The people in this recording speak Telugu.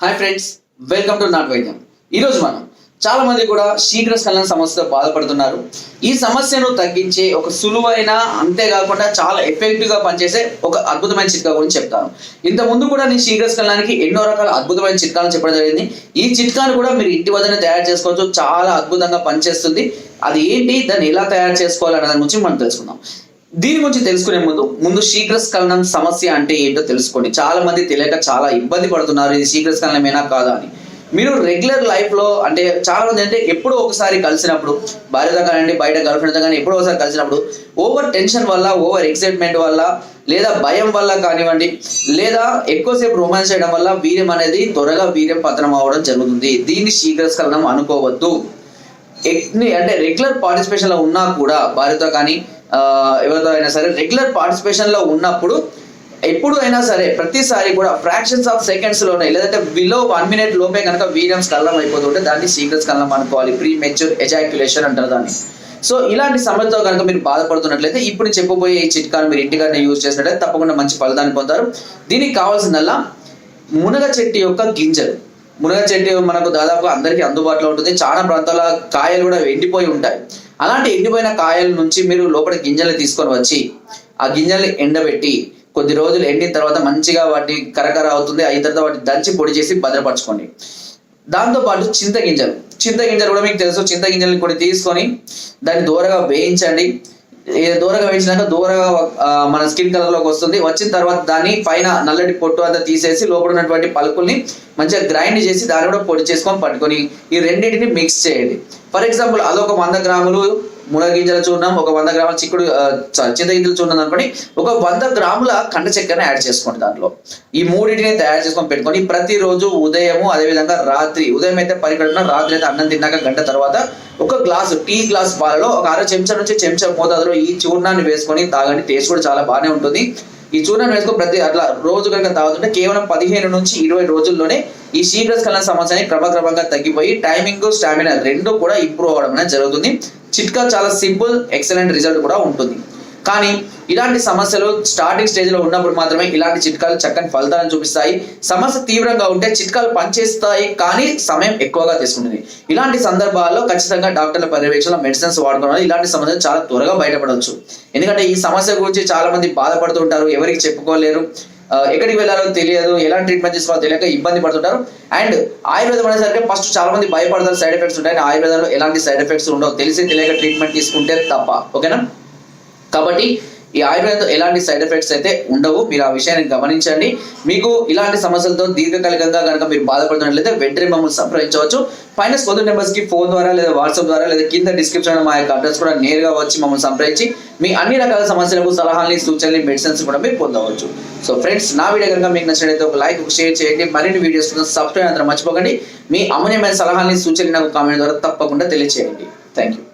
హాయ్ ఫ్రెండ్స్ వెల్కమ్ టు నాట్ వైద్యం ఈరోజు మనం చాలా మంది కూడా శీఘ్ర స్ఖలన సమస్యతో బాధపడుతున్నారు. ఈ సమస్యను తగ్గించే ఒక సులువైన అంతేకాకుండా చాలా ఎఫెక్టివ్గా పనిచేసే ఒక అద్భుతమైన చిట్కా గురించి చెప్తాను. ఇంత ముందు కూడా నేను శీఘ్ర స్ఖలనానికి ఎన్నో రకాల అద్భుతమైన చిట్కాలను చెప్పడం జరిగింది. ఈ చిట్కాను కూడా మీరు ఇంటి వద్దనే తయారు చేసుకోవచ్చు. చాలా అద్భుతంగా పనిచేస్తుంది. అది ఏంటి? దాన్ని ఎలా తయారు చేసుకోవాలనే దాని గురించి మనం తెలుసుకుందాం. దీని గురించి తెలుసుకునే ముందు ముందు శీఘ్రస్ఖలనం సమస్య అంటే ఏంటో తెలుసుకోండి. చాలా మంది తెలియక చాలా ఇబ్బంది పడుతున్నారు ఇది శీఘ్రస్ఖలనమేనా కాదా అని. మీరు రెగ్యులర్ లైఫ్లో అంటే చాలా మంది అంటే ఎప్పుడో ఒకసారి కలిసినప్పుడు భార్యతో కానీ బయట గర్ల్ ఫ్రెండ్తో కానీ ఎప్పుడో ఒకసారి కలిసినప్పుడు ఓవర్ టెన్షన్ వల్ల ఓవర్ ఎక్సైట్మెంట్ వల్ల లేదా భయం వల్ల కానివ్వండి లేదా ఎక్కువసేపు రొమాన్స్ చేయడం వల్ల వీర్యం అనేది త్వరగా వీర్యం పతనం అవ్వడం జరుగుతుంది. దీన్ని శీఘ్రస్ఖలనం అనుకోవద్దు. అంటే రెగ్యులర్ పార్టిసిపేషన్లో ఉన్నా కూడా భార్యతో కానీ ఎవరితో అయినా సరే రెగ్యులర్ పార్టిసిపేషన్లో ఉన్నప్పుడు ఎప్పుడు అయినా సరే ప్రతిసారి కూడా ఫ్రాక్షన్స్ ఆఫ్ సెకండ్స్లోనే లేదంటే బిలో వన్ మినిట్ లోపే కనుక వీర్యం స్కలనం అయిపోతుంటే దాన్ని సీక్రెట్స్ స్కలనం అనుకోవాలి ప్రీ మెచ్యూర్ ఎజాక్యులేషన్ అంటారు దాన్ని. సో ఇలాంటి సమస్యతో కనుక మీరు బాధపడుతున్నట్లయితే ఇప్పుడు చెప్పబోయే ఈ చిట్కాను మీరు ఇంటిగానే యూజ్ చేసినట్లయితే తప్పకుండా మంచి ఫలితాన్ని పొందుతారు. దీనికి కావాల్సిందల్లా మునగ చెట్టు యొక్క గింజలు. మునగ చెట్టు మనకు దాదాపు అందరికీ అందుబాటులో ఉంటుంది. చాలా ప్రాంతాల కాయలు కూడా ఎండిపోయి ఉంటాయి. అలాంటి ఎండిపోయిన కాయల నుంచి మీరు లోపల గింజలు తీసుకొని వచ్చి ఆ గింజల్ని ఎండబెట్టి కొద్ది రోజులు ఎండిన తర్వాత మంచిగా వాటి కరకర అవుతుంది అయిన తర్వాత వాటిని దంచి పొడి చేసి భద్రపరచుకోండి. దాంతో పాటు చింతగింజలు చింతగింజలు కూడా మీకు తెలుసు చింతగింజలు కొన్ని తీసుకొని దాన్ని దూరగా వేయించండి. దూరంగా దూరగా వేయించినాక దూరగా మన స్కిన్ కలర్లోకి వస్తుంది. వచ్చిన తర్వాత దాన్ని పైన నల్లటి పొట్టు అంతా తీసేసి లోపల ఉన్నటువంటి పలుకుల్ని మంచిగా గ్రైండ్ చేసి దాన్ని కూడా పొడి చేసుకొని పట్టుకొని ఈ రెండింటిని మిక్స్ చేయండి. ఫర్ ఎగ్జాంపుల్ అదొక వంద గ్రాములు మునగింజల చూర్ణం ఒక వంద గ్రాముల చిక్కుడు ఆ, గింజలు చింతగింజల చూర్ణం అనుకోండి ఒక వంద గ్రాముల కండ చక్కెరని యాడ్ చేసుకోండి దాంట్లో. ఈ మూడింటిని తయారు చేసుకొని పెట్టుకొని ప్రతిరోజు ఉదయము అదేవిధంగా రాత్రి ఉదయం అయితే పరిగణన రాత్రి అయితే అన్నం తిన్నాక గంట తర్వాత ఒక గ్లాసు టీ గ్లాస్ పాలలో ఒక అర చెంచా నుంచి చెంచా మోతాదులో ఈ చూర్ణాన్ని వేసుకొని తాగండి. టేస్ట్ కూడా చాలా బాగానే ఉంటుంది. ఈ చూర్ణాన్ని వేసుకొని ప్రతి అట్లా రోజు కనుక తాగుతుంటే కేవలం పదిహేను నుంచి ఇరవై రోజుల్లోనే ఈ శీఘ్ర స్ఖలన సమస్యని క్రమక్రమంగా తగ్గిపోయి టైమింగ్ స్టామినా రెండు కూడా ఇంప్రూవ్ అవ్వడం అనేది జరుగుతుంది. చిట్కా చాలా సింపుల్ ఎక్సలెంట్ రిజల్ట్ కూడా ఉంటుంది. కానీ ఇలాంటి సమస్యలు స్టార్టింగ్ స్టేజ్లో ఉన్నప్పుడు మాత్రమే ఇలాంటి చిట్కాలు చక్కని ఫలితాలను చూపిస్తాయి. సమస్య తీవ్రంగా ఉంటే చిట్కాలు పనిచేస్తాయి కానీ సమయం ఎక్కువగా తీసుకుంటుంది. ఇలాంటి సందర్భాల్లో ఖచ్చితంగా డాక్టర్ల పర్యవేక్షణ మెడిసిన్స్ వాడుకోవడం ఇలాంటి సమస్యలు చాలా త్వరగా బయటపడవచ్చు. ఎందుకంటే ఈ సమస్య గురించి చాలా మంది బాధపడుతుంటారు ఎవరికి చెప్పుకోలేరు ఎక్కడికి వెళ్ళాలో తెలియదు ఎలాంటి ట్రీట్మెంట్ తీసుకోవాలో తెలియక ఇబ్బంది పడుతుంటారు. అండ్ ఆయుర్వేదం అనేసరికి ఫస్ట్ చాలా మంది భయపడతారు సైడ్ ఎఫెక్ట్స్ ఉంటాయి ఆయుర్వేదంలో ఎలాంటి సైడ్ ఎఫెక్ట్స్ ఉండవు తెలిసి తెలియక ట్రీట్మెంట్ తీసుకుంటే తప్ప. ఓకేనా? కాబట్టి ఈ ఆయుర్వేదంతో ఎలాంటి సైడ్ ఎఫెక్ట్స్ అయితే ఉండవు. మీరు ఆ విషయాన్ని గమనించండి. మీకు ఇలాంటి సమస్యలతో దీర్ఘకాలికంగా కనుక మీరు బాధపడుతున్నట్లయితే వెంటనే మమ్మల్ని సంప్రదించవచ్చు. పైన స్పందన నెంబర్స్కి ఫోన్ ద్వారా లేదా వాట్సాప్ ద్వారా లేదా కింద డిస్క్రిప్షన్ మా యొక్క అడ్రస్ కూడా నేరుగా వచ్చి మమ్మల్ని సంప్రదించి మీ అన్ని రకాల సమస్యలకు సలహాలని సూచనలు మెడిసిన్స్ కూడా మీరు పొందవచ్చు. సో ఫ్రెండ్స్ నా వీడియో కనుక మీకు నచ్చినట్లయితే ఒక లైక్ షేర్ చేయండి. మరిన్ని వీడియోస్ కోసం సబ్స్క్రైబ్ అందరం మర్చిపోకండి. మీ అమూల్యమైన సలహాలని సూచనలు నాకు కామెంట్ ద్వారా తప్పకుండా తెలియచేయండి. Thank you